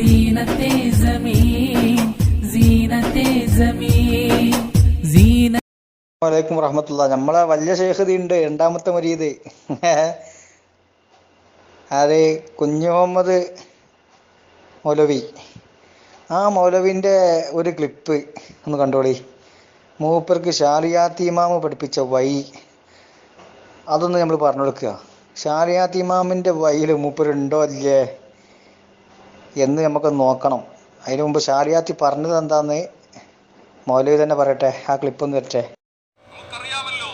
زينة زمين زينة زمين زينة വലൈക്കും വറഹമത്തുള്ള നമ്മളെ വലിയ ശേഖതി ഉണ്ട് രണ്ടാമത്തെ മരീത് ആര് കുഞ്ഞു മുഹമ്മദ് മൗലവി ആ മൗലവിൻ്റെ ഒരു ക്ലിപ്പ് ഒന്ന് കണ്ടോളി മൂപ്പർക്ക് ഷാലിയാത്തി ഇമാമ് പഠിപ്പിച്ച വഴി അതൊന്ന് നമ്മൾ പറഞ്ഞു കൊടുക്കുക ഷാലിയാത്തി ഇമാമിൻ്റെ വഴിയിൽ മൂപ്പരുണ്ടോ ഇല്ലേ എന്ന് നമുക്ക് നോക്കണം. അതിനു മുമ്പ് ഷാരിയാത്തി പറഞ്ഞത് എന്താന്ന് മൗലവി തന്നെ പറയട്ടെ ആ ക്ലിപ്പ് ഒന്ന് വരട്ടെ. നമുക്കറിയാമല്ലോ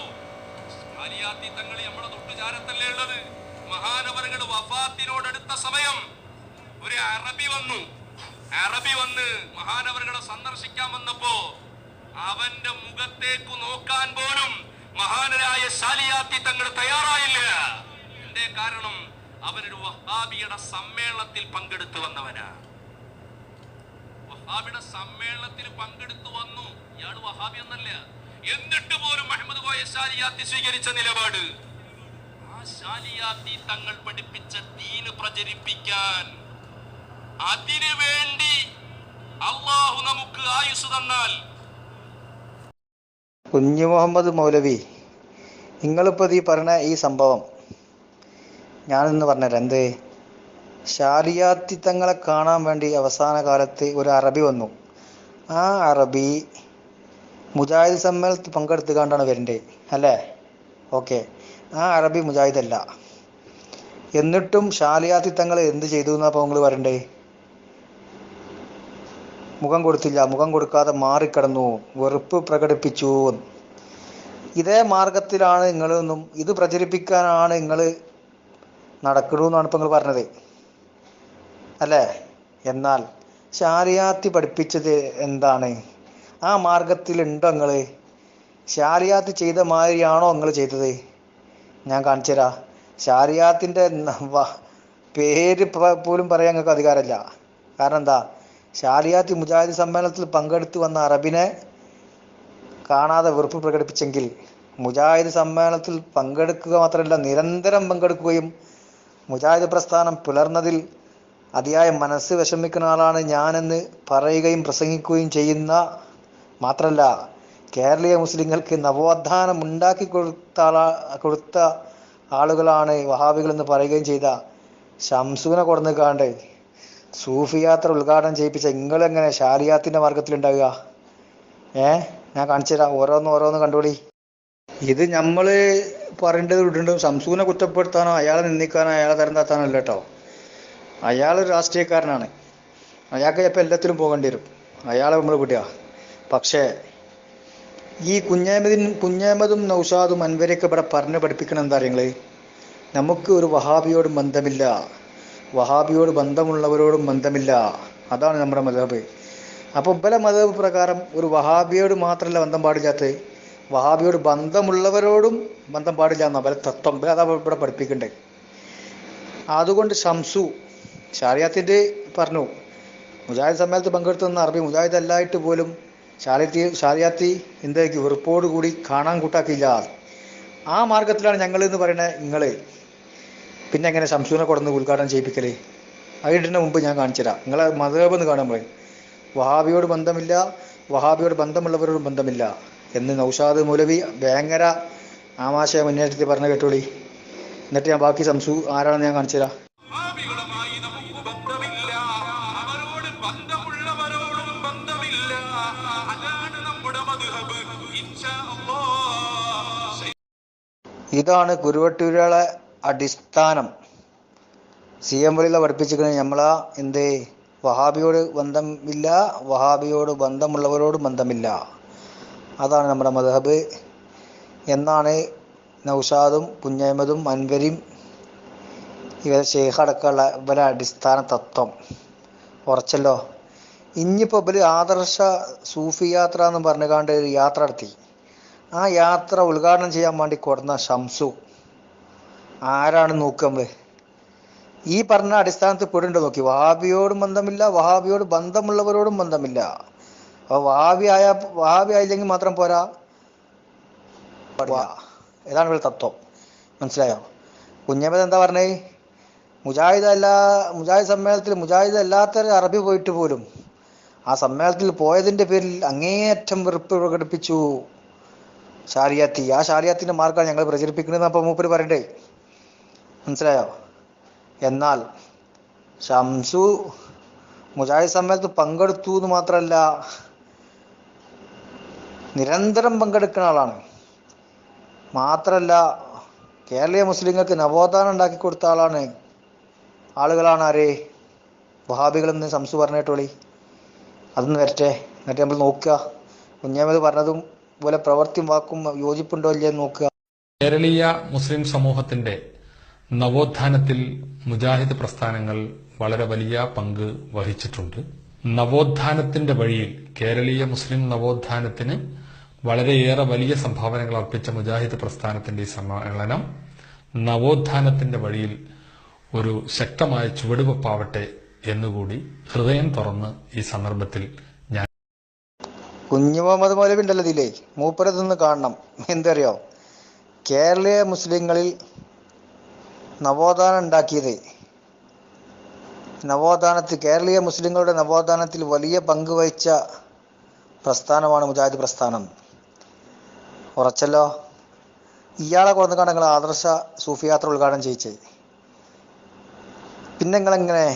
തങ്ങൾ നമ്മുടെ ഉള്ളത്? സമയം ഒരു അറബി വന്നു. അറബി സന്ദർശിക്കാൻ വന്നപ്പോ അവന്റെ മുഖത്തേക്ക് നോക്കാൻ പോലും മഹാനരായ ശാലിയാത്തി തങ്ങൾ തയ്യാറായില്ല. എന്തേ കാരണം? അവനൊരു വഹാബിയുടെ സമ്മേളനത്തിൽ പങ്കെടുത്തു വന്നവനാ. വഹാബിയുടെ സമ്മേളനത്തിൽ പങ്കെടുത്തു വന്നു. ഇയാൾ വഹാബി എന്നല്ല. എന്നിട്ട് പോലും മുഹമ്മദ് കോയ ഷാലിയാത്തി സ്വീകരിച്ച നിലപാട്? ആ ശാലിയാത്തി തങ്ങൾ പഠിപ്പിച്ച ദീന് പ്രചരിപ്പിക്കാൻ അതിനു വേണ്ടി അള്ളാഹു നമുക്ക് ആയുസ് തന്നാൽ. കുഞ്ഞു മുഹമ്മദ് മൗലവി നിങ്ങളിപ്പോൾ ഈ പറഞ്ഞ ഈ സംഭവം ഞാനിന്ന് പറഞ്ഞുതരാം എന്ത്? ഷാലിയാത്തി തങ്ങളെ കാണാൻ വേണ്ടി അവസാന കാലത്ത് ഒരു അറബി വന്നു. ആ അറബി മുജാഹിദ് സമ്മേളനത്തിൽ പങ്കെടുത്തുകൊണ്ടാണ് വരണ്ടേ അല്ലേ? ഓക്കെ. ആ അറബി മുജാഹിദ് അല്ല എന്നിട്ടും ഷാലിയാത്തി എന്ത് ചെയ്തു എന്നാ അപ്പോൾ നിങ്ങൾ പറയണ്ടേ? മുഖം കൊടുത്തില്ല മുഖം കൊടുക്കാതെ മാറിക്കിടന്നു വെറുപ്പ് പ്രകടിപ്പിച്ചു ഇതേ മാർഗത്തിലാണ് നിങ്ങളൊന്നും ഇത് പ്രചരിപ്പിക്കാനാണ് നിങ്ങൾ നടക്കണു എന്നാണ് നിങ്ങൾ പറഞ്ഞത്. അല്ലേ? എന്നാൽ ശാരിയാത്തി പഠിപ്പിച്ചത് എന്താണ്? ആ മാർഗത്തിലുണ്ടോ നിങ്ങൾ ശാരിയാത്ത് ചെയ്ത മാതിരിയാണോ നിങ്ങൾ ചെയ്തത്? ഞാൻ കാണിച്ചു തരാം. ശാരിയാത്തിന്റെ പേര് പോലും പറയാൻ നിങ്ങൾക്ക് അധികാരമില്ല. കാരണം എന്താ? ഷാലിയാത്തി മുജാഹിദ് സമ്മേളനത്തിൽ പങ്കെടുത്തു വന്ന അറബിനെ കാണാതെ വെറുപ്പ് പ്രകടിപ്പിച്ചെങ്കിൽ മുജാഹിദ് സമ്മേളനത്തിൽ പങ്കെടുക്കുക മാത്രമല്ല നിരന്തരം പങ്കെടുക്കുകയും മുജാഹിദ് പ്രസ്ഥാനം പുലർന്നതിൽ അതിയായ മനസ്സ് വിഷമിക്കുന്ന ആളാണ് ഞാനെന്ന് പറയുകയും പ്രസംഗിക്കുകയും ചെയ്യുന്ന മാത്രമല്ല കേരളീയ മുസ്ലിങ്ങൾക്ക് നവോത്ഥാനം ഉണ്ടാക്കി കൊടുത്ത ആളാ കൊടുത്ത ആളുകളാണ് വഹാബികൾ എന്ന് പറയുകയും ചെയ്ത ഷംസൂനെ കൊടുന്ന് കാണ്ട് സൂഫി യാത്ര ഉദ്ഘാടനം ചെയ്യിപ്പിച്ച നിങ്ങളെങ്ങനെ ഷാരിയാത്തിന്റെ മാർഗത്തിലുണ്ടാവുക? ഏ? ഞാൻ കാണിച്ചു തരാം ഓരോന്ന് ഓരോന്ന് കണ്ടുപിടി ഇത് നമ്മൾ പറയേണ്ടത് വിടുന്നുണ്ട് ഷംസൂനെ കുറ്റപ്പെടുത്താനോ അയാളെ നിന്ദിക്കാനോ അയാളെ തരം താത്താനോ അല്ല കേട്ടോ. അയാൾ രാഷ്ട്രീയക്കാരനാണ്. അയാൾക്ക് ചിലപ്പോൾ എല്ലാത്തിലും പോകേണ്ടി വരും. അയാളെ നമ്മൾ വിടുക. പക്ഷേ ഈ കുഞ്ഞഹമ്മദിൻ കുഞ്ഞഹമ്മദും നൗഷാദും അൻവരെയൊക്കെ ഇവിടെ പറഞ്ഞ് പഠിപ്പിക്കണം എന്താ അറിയങ്ങൾ നമുക്ക് ഒരു വഹാബിയോടും ബന്ധമില്ല. വഹാബിയോട് ബന്ധമുള്ളവരോടും ബന്ധമില്ല. അതാണ് നമ്മുടെ മതഹബ് അപ്പോൾ ഇബല മതഹബ് പ്രകാരം ഒരു വഹാബിയോട് മാത്രമല്ല ബന്ധം പാടില്ലാത്തത്. വഹാബിയോട് ബന്ധമുള്ളവരോടും ബന്ധം പാടില്ല എന്നാ പല തത്വം. അതാ ഇവിടെ പഠിപ്പിക്കണ്ടേ. അതുകൊണ്ട് ഷംസു ഷാരിയാത്തിന്റെ പറഞ്ഞു മുജാഹിദ് സമ്മേളനത്തിൽ പങ്കെടുത്തുന്ന അറബി മുജാഹിദ് അല്ലായിട്ട് പോലും ഷാരിയത്തി ഷാരിയാത്തി എന്തായിരിക്കും വെറുപ്പോട് കൂടി കാണാൻ കൂട്ടാക്കിയില്ല. ആ മാർഗത്തിലാണ് ഞങ്ങൾ എന്ന് പറയുന്നത് നിങ്ങൾ പിന്നെ എങ്ങനെ ശംസൂനെ കൊടുന്ന് ഉദ്ഘാടനം ചെയ്യിപ്പിക്കൽ? അതിന്റെ മുമ്പ് ഞാൻ കാണിച്ചുതരാം. നിങ്ങളെ മതേബ് എന്ന് കാണാൻ പറയും വഹാബിയോട് ബന്ധമില്ല വഹാബിയോട് ബന്ധമുള്ളവരോട് ബന്ധമില്ല. എന്ന് നൗഷാദ് മൗലവി ഭയങ്കര ആമാശയ മുന്നേറ്റത്തിൽ പറഞ്ഞ കേട്ടോളി. എന്നിട്ട് ഞാൻ ബാക്കി സംസു ആരാണെന്ന് ഞാൻ കാണിച്ചു തരാം ഇതാണ് കുരുവട്ടൂരുകളെ അടിസ്ഥാനം. സി എം വലിയിലെ പഠിപ്പിച്ചിരിക്കുന്നത് നമ്മളാ എന്ത്? വഹാബിയോട് ബന്ധമില്ല വഹാബിയോട് ബന്ധമുള്ളവരോട് ബന്ധമില്ല. അതാണ് നമ്മുടെ മദ്ഹബ്. എന്നാണ് നൗഷാദും കുഞ്ഞഹമ്മദും അൻവരിയും ഇവരെ ഷെയ്ഖ് അടക്കമുള്ള ഇവരെ അടിസ്ഥാന തത്വം. ഉറച്ചല്ലോ? ഇനിയിപ്പോൾ ഇവർ ആദർശ സൂഫി യാത്ര എന്ന് പറഞ്ഞുകാണ്ട് ഒരു യാത്ര നടത്തി. ആ യാത്ര ഉദ്ഘാടനം ചെയ്യാൻ വേണ്ടി കൊടുന്ന ഷംസു. ആരാണ് നോക്കുന്നത് ഈ പറഞ്ഞ അടിസ്ഥാനത്തിൽ പെടുണ്ടോ നോക്കി. വഹാബിയോടും ബന്ധമില്ല വഹാബിയോട് ബന്ധമുള്ളവരോടും ബന്ധമില്ല. അപ്പോൾ വഹാബി ആയില്ലെങ്കിൽ മാത്രം പോരാ. ഏതാണ് ഇവിടെ തത്വം. മനസ്സിലായോ? കുഞ്ഞമ്മദ് എന്താ പറഞ്ഞേ? മുജാഹിദ് അല്ല മുജാഹിദ് സമ്മേളനത്തിൽ മുജാഹിദ് അല്ലാത്തൊരു അറബി പോയിട്ട് പോലും ആ സമ്മേളനത്തിൽ പോയതിന്റെ പേരിൽ അങ്ങേയറ്റം വെറുപ്പ് പ്രകടിപ്പിച്ചു. ഷാരിയാത്തി ആ ഷാരിയാത്തിന്റെ മാർക്കാണ് ഞങ്ങൾ പ്രചരിപ്പിക്കുന്നത് അപ്പോൾ മൂപ്പര് പറയണ്ടേ? മനസ്സിലായോ? എന്നാൽ ഷംസു മുജാഹിദ് സമ്മേളനത്തിൽ പങ്കെടുത്തു എന്ന് മാത്രമല്ല നിരന്തരം പങ്കെടുക്കുന്ന ആളാണ്. മാത്രമല്ല കേരളീയ മുസ്ലിങ്ങൾക്ക് നവോത്ഥാനം ഉണ്ടാക്കി കൊടുത്ത ആളാണ്. ആളുകളാണ് ആര്? വഹാബികളെന്ന് സംസു പറഞ്ഞിട്ടോളി അതൊന്ന് വരട്ടെ. എന്നിട്ട് നമ്മൾ നോക്കുക. കുഞ്ഞാമത് പറഞ്ഞതും പോലെ പ്രവർത്തിയും വാക്കും യോജിപ്പുണ്ടോ എന്ന് നോക്കുക. കേരളീയ മുസ്ലിം സമൂഹത്തിന്റെ നവോത്ഥാനത്തിൽ മുജാഹിദ് പ്രസ്ഥാനങ്ങൾ വളരെ വലിയ പങ്ക് വഹിച്ചിട്ടുണ്ട്. നവോത്ഥാനത്തിന്റെ വഴിയിൽ കേരളീയ മുസ്ലിം നവോത്ഥാനത്തിന് വളരെയേറെ വലിയ സംഭാവനകൾ അർപ്പിച്ച മുജാഹിദ് പ്രസ്ഥാനത്തിന്റെ ഈ സമ്മേളനം നവോത്ഥാനത്തിന്റെ വഴിയിൽ ഒരു ശക്തമായ ചുവടുവെപ്പാവട്ടെ എന്നുകൂടി ഹൃദയം തുറന്ന് ഈ സന്ദർഭത്തിൽ ഞാൻ കുഞ്ഞു മുഹമ്മദ് മൗലവിണ്ടല്ലോ ഇതിലേ. മൂപ്പരതൊന്ന് കാണണം. എന്തറിയോ? കേരളീയ മുസ്ലിങ്ങളിൽ നവോത്ഥാനം ഉണ്ടാക്കിയത് നവോത്ഥാനത്തിൽ കേരളീയ മുസ്ലിങ്ങളുടെ നവോത്ഥാനത്തിൽ വലിയ പങ്ക് വഹിച്ച പ്രസ്ഥാനമാണ് മുജാഹിദ് പ്രസ്ഥാനം. ഉറച്ചല്ലോ? ഇയാളെ കൊണ്ടുകാണ് നിങ്ങൾ ആദർശ സൂഫിയാത്ര ഉദ്ഘാടനം ചെയ്യിച്ചേ. പിന്നെ നിങ്ങളെങ്ങനെ?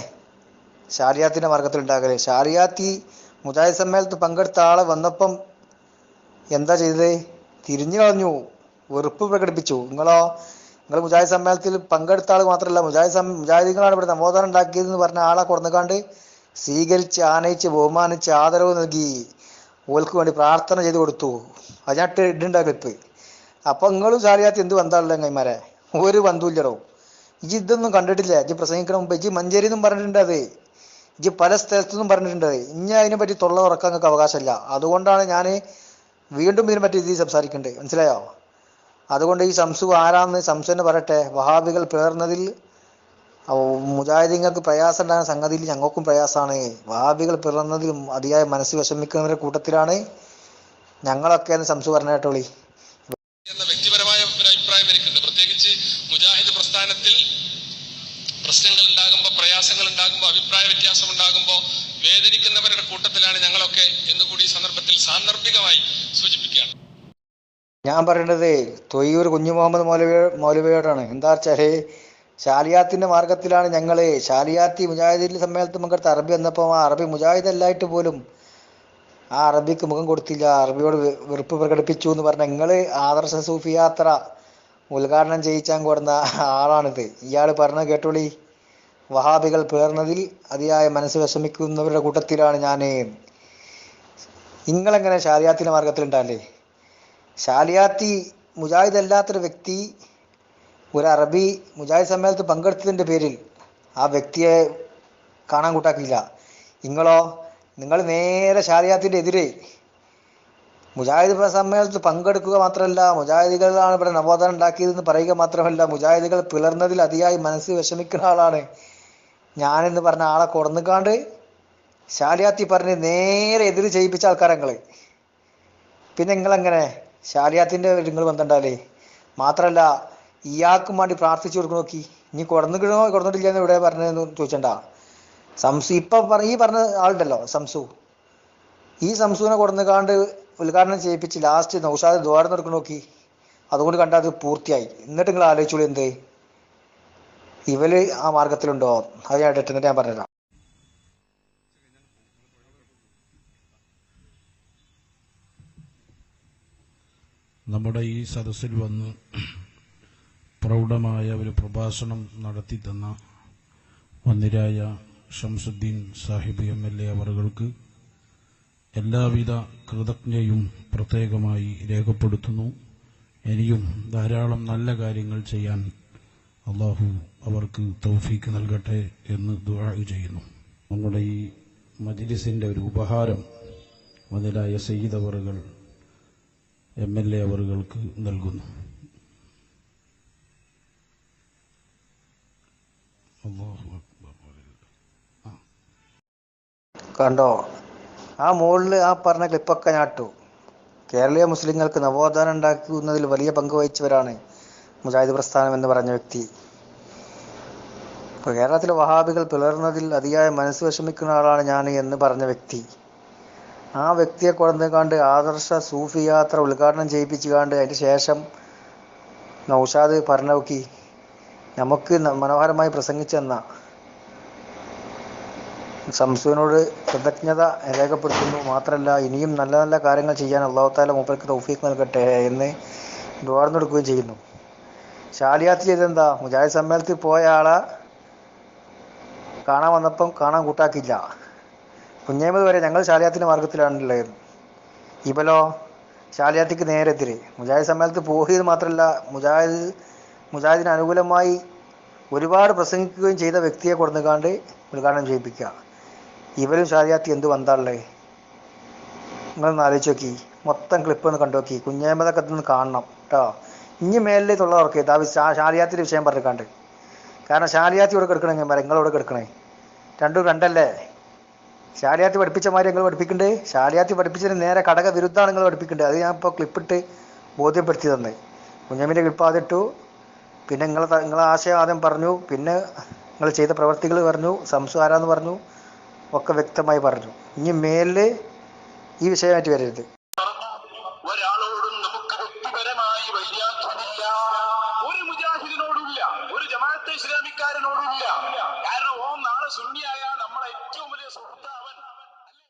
ഷാരിയാത്തിന്റെ മാർഗത്തിൽ ഉണ്ടാകൽ ഷാരിയാത്തി മുജാഹിദ് സമ്മേളനത്തിൽ പങ്കെടുത്ത ആളെ വന്നപ്പം എന്താ ചെയ്തത്? തിരിഞ്ഞു കളഞ്ഞു. വെറുപ്പ് പ്രകടിപ്പിച്ചു. നിങ്ങളോ നിങ്ങൾ മുജാഹിദ് സമ്മേളനത്തിൽ പങ്കെടുത്ത ആൾ മാത്രമല്ല മുജാഹിദ് സം മുജാഹിദീങ്ങളാണ് ഇവിടെ നവോത്ഥാനം ഉണ്ടാക്കിയതെന്ന് പറഞ്ഞ ആളെ കൊടുന്നുകാണ്ട് സ്വീകരിച്ച് ആനയിച്ച് ബഹുമാനിച്ച് ആദരവ് നൽകി. ഓൽക്ക് വേണ്ടി പ്രാർത്ഥന ചെയ്ത് കൊടുത്തു. അത് ഞാൻ ഇടുണ്ടാ ക്ലിപ്പ് അപ്പൊ നിങ്ങളും സാറിയാത്ത എന്ത് ബന്ധമുള്ള കൈമാരെ ഒരു ബന്ധമില്ലടോ ഇജ്ജ് ഇതൊന്നും കണ്ടിട്ടില്ല. ഇജ്ജ് പ്രസംഗിക്കണ മുമ്പ് ഇജ്ജ് മഞ്ചേരി എന്നും പറഞ്ഞിട്ടുണ്ട് അത്. ഇജ്ജ് പല സ്ഥലത്തുനിന്നും പറഞ്ഞിട്ടുണ്ട് ഇനി അതിനെ പറ്റി തൊള്ള ഉറക്കാൻ നിങ്ങൾക്ക് അവകാശമില്ല. അതുകൊണ്ടാണ് ഞാൻ വീണ്ടും ഇതിനെ പറ്റി ഇത് സംസാരിക്കേണ്ടത് മനസ്സിലായോ? അതുകൊണ്ട് ഈ സംസു ആരാന്ന് സംസു പറയട്ടെ. വഹാബികൾ പേർന്നതിൽ മുജാഹിദീങ്ങൾക്ക് പ്രയാസം ഉണ്ടാകുന്ന സംഗതിയിൽ ഞങ്ങൾക്കും പ്രയാസമാണ്. വാബികൾ പിറന്നതിലും അതിയായ മനസ്സ് വിഷമിക്കുന്നവരുടെ കൂട്ടത്തിലാണ് ഞങ്ങളൊക്കെ എന്ന് സംസു പറഞ്ഞ കേട്ടോളി എന്ന വ്യക്തിപരമായ ഒരു അഭിപ്രായം എനിക്കുണ്ട്. പ്രത്യേകിച്ച് മുജാഹിദ് പ്രസ്ഥാനത്തിൽ പ്രശ്നങ്ങൾ ഉണ്ടാകുമ്പോൾ പ്രയാസങ്ങൾ ഉണ്ടാകുമ്പോൾ അഭിപ്രായ വ്യത്യാസം ഉണ്ടാകുമ്പോൾ വേദനിക്കുന്നവരുടെ കൂട്ടത്തിലാണ് ഞങ്ങളൊക്കെ എന്നുകൂടി കൂടി സന്ദർഭത്തിൽ സാന്ദർഭികമായി സൂചിപ്പിക്കുകയാണ്. ഞാൻ പറയേണ്ടത് തൊയ്യൂർ കുഞ്ഞു മുഹമ്മദ് മൗലവി മൗലവിയോടാണ്. എന്താ വെച്ചാൽ ഷാലിയാത്തിന്റെ മാർഗത്തിലാണ് ഞങ്ങൾ ഷാലിയാത്തി മുജാഹിദിന്റെ സമ്മേളനത്തിൽ പങ്കെടുത്ത അറബി വന്നപ്പോൾ ആ അറബി മുജാഹിദല്ലായിട്ട് പോലും ആ അറബിക്ക് മുഖം കൊടുത്തില്ല. അറബിയോട് വെറുപ്പ് പ്രകടിപ്പിച്ചു എന്ന് പറഞ്ഞ നിങ്ങൾ ആദർശ സൂഫി യാത്ര ഉദ്ഘാടനം ചെയ്യിച്ചാൻ കൊടുന്ന ആളാണിത്. ഇയാൾ പറഞ്ഞ കേട്ടോളി. വഹാബികൾ പേർന്നതിൽ അതിയായ മനസ്സ് വിഷമിക്കുന്നവരുടെ കൂട്ടത്തിലാണ് ഞാൻ നിങ്ങളെങ്ങനെ ഷാലിയാത്തിന്റെ മാർഗത്തിലുണ്ടല്ലേ ഷാലിയാത്തി മുജാഹിദ് അല്ലാത്തൊരു വ്യക്തി ഒരു അറബി മുജാഹിദ് സമ്മേളനത്തിൽ പങ്കെടുത്തതിന്റെ പേരിൽ ആ വ്യക്തിയെ കാണാൻ കൂട്ടാക്കിയില്ല. നിങ്ങളോ നിങ്ങൾ നേരെ ഷാരിയാത്തിന്റെ എതിരെ മുജാഹിദ് സമ്മേളനത്തിൽ പങ്കെടുക്കുക മാത്രമല്ല മുജാഹിദികളാണ് ഇവിടെ നവോത്ഥാനം ഉണ്ടാക്കിയതെന്ന് പറയുക മാത്രമല്ല മുജാഹിദികൾ പിളർന്നതിൽ അതിയായി മനസ്സ് വിഷമിക്കുന്ന ആളാണ്. ഞാനെന്ന് പറഞ്ഞ ആളെ കൊടന്നുകാണ്ട് ഷാലിയാത്തി പറഞ്ഞ് നേരെ എതിര് ചെയ്യിപ്പിച്ച ആൾക്കാരങ്ങളെ പിന്നെ നിങ്ങളെങ്ങനെ? ഷാലിയാത്തിന്റെ നിങ്ങൾ ബന്ധമുണ്ടാലേ മാത്രമല്ല ഇയാൾക്കും വേണ്ടി പ്രാർത്ഥിച്ചു കൊടുക്കു നോക്കി. ഇനി കൊടുന്നിക്കണോ കൊടുന്നിട്ടില്ലെന്ന് ഇവിടെ പറഞ്ഞതെന്ന് ചോദിച്ചണ്ട. സംസു ഇപ്പൊ ഈ പറഞ്ഞ ആളുണ്ടല്ലോ സംസു. ഈ സംസുവിനെ കൊടുന്നുകാണ്ട് ഉദ്ഘാടനം ചെയ്യിപ്പിച്ച് ലാസ്റ്റ് നൗഷാദ് ദ്വാരം എടുക്കണ നോക്കി. അതുകൊണ്ട് കണ്ടാൽ അത് പൂർത്തിയായി. എന്നിട്ട് നിങ്ങൾ ആലോചിച്ചോളൂ എന്ത്. ഇവർ ആ മാർഗത്തിലുണ്ടോ? അത് ഞാൻ ഇടട്ടെ ഞാൻ പറഞ്ഞുതരാം. നമ്മുടെ ഈ സദസ്സിൽ വന്ന് പ്രൗഢമായ ഒരു പ്രഭാഷണം നടത്തി തന്ന മന്ദിരായ Shamsuddin Sahib M L A അവറുകൾക്ക് എല്ലാവിധ കൃതജ്ഞയും പ്രത്യേകമായി രേഖപ്പെടുത്തുന്നു. ഇനിയും ധാരാളം നല്ല കാര്യങ്ങൾ ചെയ്യാൻ അള്ളാഹു അവർക്ക് തൗഫീക്ക് നൽകട്ടെ എന്ന് ദുആ ചെയ്യുന്നു. നമ്മുടെ ഈ മജിലിസിന്റെ ഒരു ഉപഹാരം മുതലായ സയ്യിദ് അവറുകൾ എം എൽ എ അവറുകൾക്ക് നൽകുന്നു. കണ്ടോ? ആ മുകളിൽ ആ പറഞ്ഞ ക്ലിപ്പൊക്കെ ഞാട്ടു കേരളീയ മുസ്ലിങ്ങൾക്ക് നവോത്ഥാനം ഉണ്ടാക്കുന്നതിൽ വലിയ പങ്ക് വഹിച്ചവരാണ് മുജാഹിദ് പ്രസ്ഥാനം എന്ന് പറഞ്ഞ വ്യക്തി. ഇപ്പോൾ കേരളത്തിലെ വഹാബികൾ പിളർന്നതിൽ അതിയായ മനസ്സ് വിഷമിക്കുന്ന ആളാണ് ഞാൻ എന്ന് പറഞ്ഞ വ്യക്തി. ആ വ്യക്തിയെ കൊണ്ടുകാണ്ട് ആദർശ സൂഫി യാത്ര ഉദ്ഘാടനം ചെയ്യിപ്പിച്ചു കണ്ട് അതിന് ശേഷം നൗഷാദ് പറഞ്ഞ നോക്കി നമുക്ക് മനോഹരമായി പ്രസംഗിച്ചെന്ന സംസുവിനോട് കൃതജ്ഞത രേഖപ്പെടുത്തുന്നു. മാത്രമല്ല ഇനിയും നല്ല നല്ല കാര്യങ്ങൾ ചെയ്യാൻ അള്ളാഹുത്താല മൂപ്പർക്ക് തൗഫീഖ് നൽകട്ടെ എന്ന് ദ്വാർന്നെടുക്കുകയും ചെയ്യുന്നു. ഷാലിയാത്ത് ചെയ്തെന്താ? മുജാഹിദ് സമ്മേളനത്തിൽ പോയ ആളെ കാണാൻ വന്നപ്പം കാണാൻ കൂട്ടാക്കില്ല കുഞ്ഞേമത് വരെ ഞങ്ങൾ ശാലിയാത്തിന്റെ മാർഗത്തിലാണുള്ളത് ഇവലോ ശാലിയാത്തിക്ക് നേരെതിരെ മുജാഹിദ് സമ്മേളനത്തിൽ പോയത് മാത്രമല്ല മുജാഹിദ് മുജാഹിദിന് അനുകൂലമായി ഒരുപാട് പ്രസംഗിക്കുകയും ചെയ്ത വ്യക്തിയെ കൊടുന്നുകാണ്ട് ഉദ്ഘാടനം ചെയ്യിപ്പിക്കുക. ഇവരും ഷാരിയാത്തി എന്ത് ബന്ധമുള്ളത് നിങ്ങളൊന്ന് ആലോചിച്ച് നോക്കി. മൊത്തം ക്ലിപ്പ് ഒന്ന് കണ്ടു നോക്കി. കുഞ്ഞേമതൊക്കെ ഒന്ന് കാണണം കേട്ടോ ഇനി മേലിൽ ഇതാ ഷാലിയാത്തിന്റെ വിഷയം പറഞ്ഞിക്കാണ്ട് കാരണം ഷാലിയാത്തി ഇവിടെ കിടക്കണേ നിങ്ങളോട് കിടക്കണേ. രണ്ടും രണ്ടല്ലേ? ശാലിയാത്തി പഠിപ്പിച്ച മാതിരി നിങ്ങൾ പഠിപ്പിക്കണ്ടേ. ഷാലിയാത്തി പഠിപ്പിച്ചതിന് നേരെ ഘടക വിരുദ്ധമാണ് നിങ്ങൾ പഠിപ്പിക്കേണ്ടത് അത് ഞാൻ ഇപ്പോൾ ക്ലിപ്പിട്ട് ബോധ്യപ്പെടുത്തി തന്നെ കുഞ്ഞമ്മിന്റെ ക്ലിപ്പ് ഇട്ടു. പിന്നെ നിങ്ങൾ നിങ്ങളെ ആശയം ആദ്യം പറഞ്ഞു പിന്നെ നിങ്ങൾ ചെയ്ത പ്രവർത്തികൾ പറഞ്ഞു സംസാരാന്ന് പറഞ്ഞു ഒക്കെ വ്യക്തമായി പറഞ്ഞു. ഇനി മേലിൽ ഈ വിഷയമായിട്ട് വരരുത്.